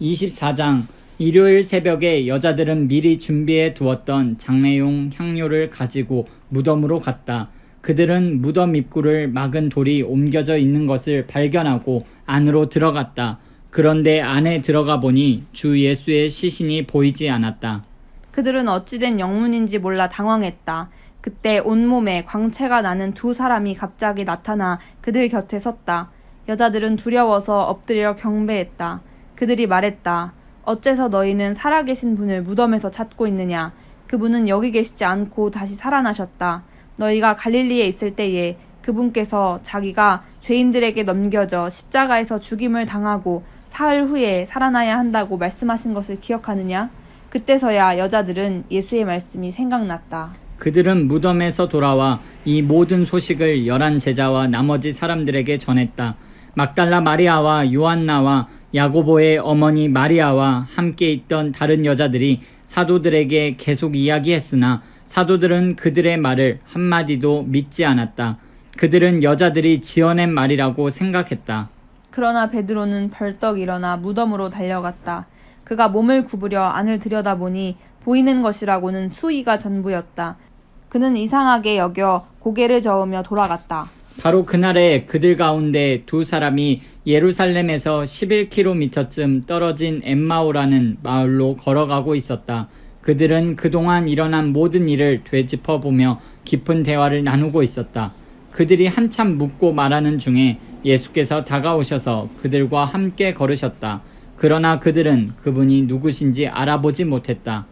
24장 일요일 새벽에 여자들은 미리 준비해 두었던 장례용 향료를 가지고 무덤으로 갔다. 그들은 무덤 입구를 막은 돌이 옮겨져 있는 것을 발견하고 안으로 들어갔다. 그런데 안에 들어가 보니 주 예수의 시신이 보이지 않았다. 그들은 어찌된 영문인지 몰라 당황했다. 그때 온몸에 광채가 나는 두 사람이 갑자기 나타나 그들 곁에 섰다. 여자들은 두려워서 엎드려 경배했다. 그들이 말했다. 어째서 너희는 살아계신 분을 무덤에서 찾고 있느냐? 그분은 여기 계시지 않고 다시 살아나셨다. 너희가 갈릴리에 있을 때에 그분께서 자기가 죄인들에게 넘겨져 십자가에서 죽임을 당하고 사흘 후에 살아나야 한다고 말씀하신 것을 기억하느냐? 그때서야 여자들은 예수의 말씀이 생각났다. 그들은 무덤에서 돌아와 이 모든 소식을 열한 제자와 나머지 사람들에게 전했다. 막달라 마리아와 요한나와 야고보의 어머니 마리아와 함께 있던 다른 여자들이 사도들에게 계속 이야기했으나 사도들은 그들의 말을 한마디도 믿지 않았다. 그들은 여자들이 지어낸 말이라고 생각했다. 그러나 베드로는 벌떡 일어나 무덤으로 달려갔다. 그가 몸을 구부려 안을 들여다보니 보이는 것이라고는 수위가 전부였다. 그는 이상하게 여겨 고개를 저으며 돌아갔다. 바로 그날에 그들 가운데 두 사람이 예루살렘에서 11km쯤 떨어진 엠마오라는 마을로 걸어가고 있었다. 그들은 그동안 일어난 모든 일을 되짚어 보며 깊은 대화를 나누고 있었다. 그들이 한참 묻고 말하는 중에 예수께서 다가오셔서 그들과 함께 걸으셨다. 그러나 그들은 그분이 누구신지 알아보지 못했다.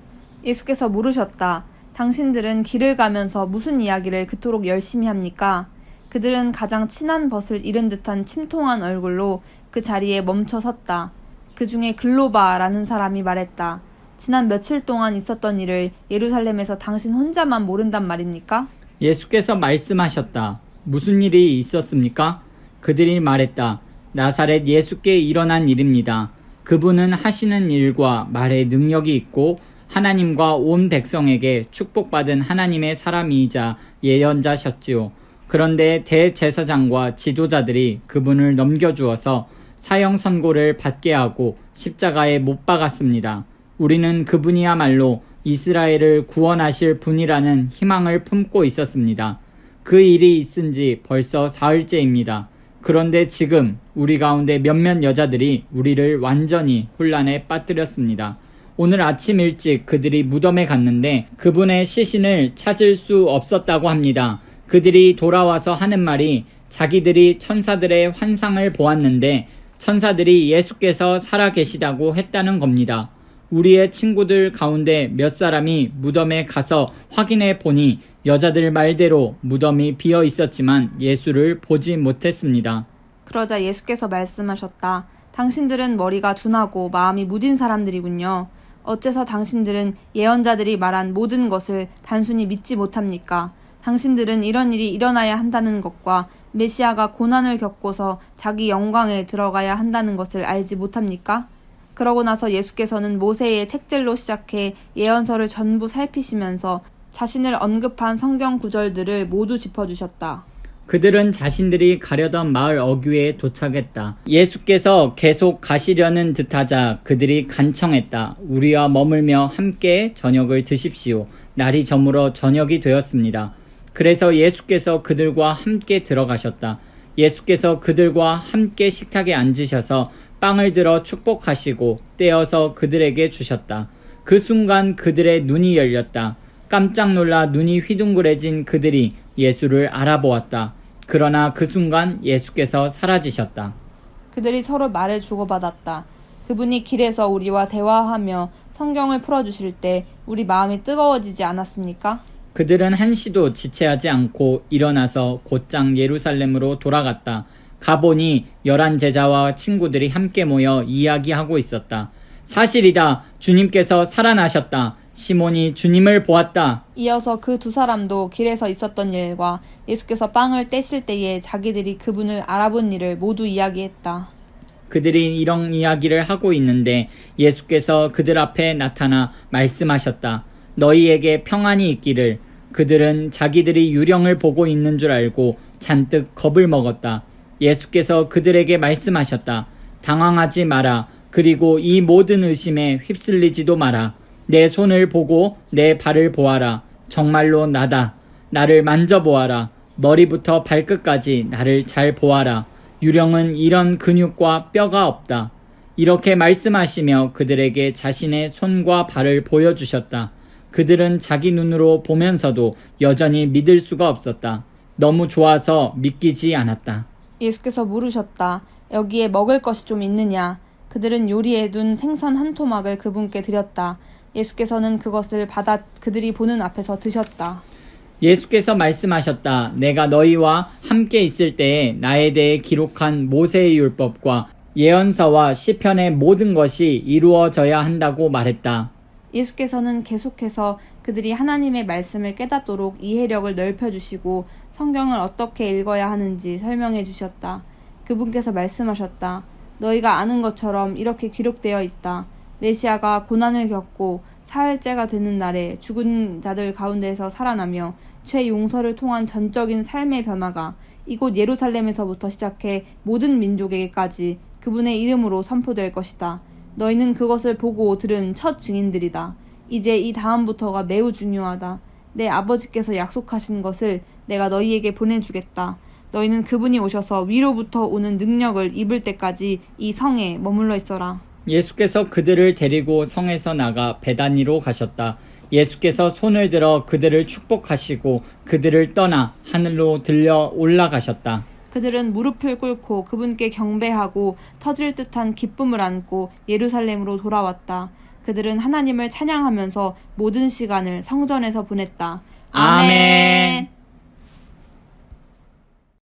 예수께서 물으셨다. 당신들은 길을 가면서 무슨 이야기를 그토록 열심히 합니까? 그들은 가장 친한 벗을 잃은 듯한 침통한 얼굴로 그 자리에 멈춰 섰다. 그 중에 글로바라는 사람이 말했다. 지난 며칠 동안 있었던 일을 예루살렘에서 당신 혼자만 모른단 말입니까? 예수께서 말씀하셨다. 무슨 일이 있었습니까? 그들이 말했다. 나사렛 예수께 일어난 일입니다. 그분은 하시는 일과 말에 능력이 있고 하나님과 온 백성에게 축복받은 하나님의 사람이자 예언자셨지요. 그런데 대제사장과 지도자들이 그분을 넘겨주어서 사형 선고를 받게 하고 십자가에 못 박았습니다. 우리는 그분이야말로 이스라엘을 구원하실 분이라는 희망을 품고 있었습니다. 그 일이 있은 지 벌써 사흘째입니다. 그런데 지금 우리 가운데 몇몇 여자들이 우리를 완전히 혼란에 빠뜨렸습니다. 오늘 아침 일찍 그들이 무덤에 갔는데 그분의 시신을 찾을 수 없었다고 합니다. 그들이 돌아와서 하는 말이 자기들이 천사들의 환상을 보았는데 천사들이 예수께서 살아 계시다고 했다는 겁니다. 우리의 친구들 가운데 몇 사람이 무덤에 가서 확인해 보니 여자들 말대로 무덤이 비어 있었지만 예수를 보지 못했습니다. 그러자 예수께서 말씀하셨다. 당신들은 머리가 둔하고 마음이 무딘 사람들이군요. 어째서 당신들은 예언자들이 말한 모든 것을 단순히 믿지 못합니까? 당신들은 이런 일이 일어나야 한다는 것과 메시아가 고난을 겪고서 자기 영광에 들어가야 한다는 것을 알지 못합니까? 그러고 나서 예수께서는 모세의 책들로 시작해 예언서를 전부 살피시면서 자신을 언급한 성경 구절들을 모두 짚어주셨다. 그들은 자신들이 가려던 마을 어귀에 도착했다. 예수께서 계속 가시려는 듯하자 그들이 간청했다. 우리와 머물며 함께 저녁을 드십시오. 날이 저물어 저녁이 되었습니다. 그래서 예수께서 그들과 함께 들어가셨다. 예수께서 그들과 함께 식탁에 앉으셔서 빵을 들어 축복하시고 떼어서 그들에게 주셨다. 그 순간 그들의 눈이 열렸다. 깜짝 놀라 눈이 휘둥그레진 그들이 예수를 알아보았다. 그러나 그 순간 예수께서 사라지셨다. 그들이 서로 말을 주고받았다. 그분이 길에서 우리와 대화하며 성경을 풀어주실 때 우리 마음이 뜨거워지지 않았습니까? 그들은 한시도 지체하지 않고 일어나서 곧장 예루살렘으로 돌아갔다. 가보니 열한 제자와 친구들이 함께 모여 이야기하고 있었다. 사실이다. 주님께서 살아나셨다. 시몬이 주님을 보았다. 이어서 그 두 사람도 길에서 있었던 일과 예수께서 빵을 떼실 때에 자기들이 그분을 알아본 일을 모두 이야기했다. 그들이 이런 이야기를 하고 있는데 예수께서 그들 앞에 나타나 말씀하셨다. 너희에게 평안이 있기를. 그들은 자기들이 유령을 보고 있는 줄 알고 잔뜩 겁을 먹었다. 예수께서 그들에게 말씀하셨다. 당황하지 마라. 그리고 이 모든 의심에 휩쓸리지도 마라. 내 손을 보고 내 발을 보아라. 정말로 나다. 나를 만져보아라. 머리부터 발끝까지 나를 잘 보아라. 유령은 이런 근육과 뼈가 없다. 이렇게 말씀하시며 그들에게 자신의 손과 발을 보여주셨다. 그들은 자기 눈으로 보면서도 여전히 믿을 수가 없었다. 너무 좋아서 믿기지 않았다. 예수께서 물으셨다. 여기에 먹을 것이 좀 있느냐? 그들은 요리해둔 생선 한 토막을 그분께 드렸다. 예수께서는 그것을 받아 그들이 보는 앞에서 드셨다. 예수께서 말씀하셨다. 내가 너희와 함께 있을 때에 나에 대해 기록한 모세의 율법과 예언서와 시편의 모든 것이 이루어져야 한다고 말했다. 예수께서는 계속해서 그들이 하나님의 말씀을 깨닫도록 이해력을 넓혀주시고 성경을 어떻게 읽어야 하는지 설명해 주셨다. 그분께서 말씀하셨다. 너희가 아는 것처럼 이렇게 기록되어 있다. 메시아가 고난을 겪고 사흘째가 되는 날에 죽은 자들 가운데서 살아나며 죄 용서를 통한 전적인 삶의 변화가 이곳 예루살렘에서부터 시작해 모든 민족에게까지 그분의 이름으로 선포될 것이다. 너희는 그것을 보고 들은 첫 증인들이다. 이제 이 다음부터가 매우 중요하다. 내 아버지께서 약속하신 것을 내가 너희에게 보내주겠다. 너희는 그분이 오셔서 위로부터 오는 능력을 입을 때까지 이 성에 머물러 있어라. 예수께서 그들을 데리고 성에서 나가 베다니로 가셨다. 예수께서 손을 들어 그들을 축복하시고 그들을 떠나 하늘로 들려 올라가셨다. 그들은 무릎을 꿇고 그분께 경배하고 터질 듯한 기쁨을 안고 예루살렘으로 돌아왔다. 그들은 하나님을 찬양하면서 모든 시간을 성전에서 보냈다. 아멘.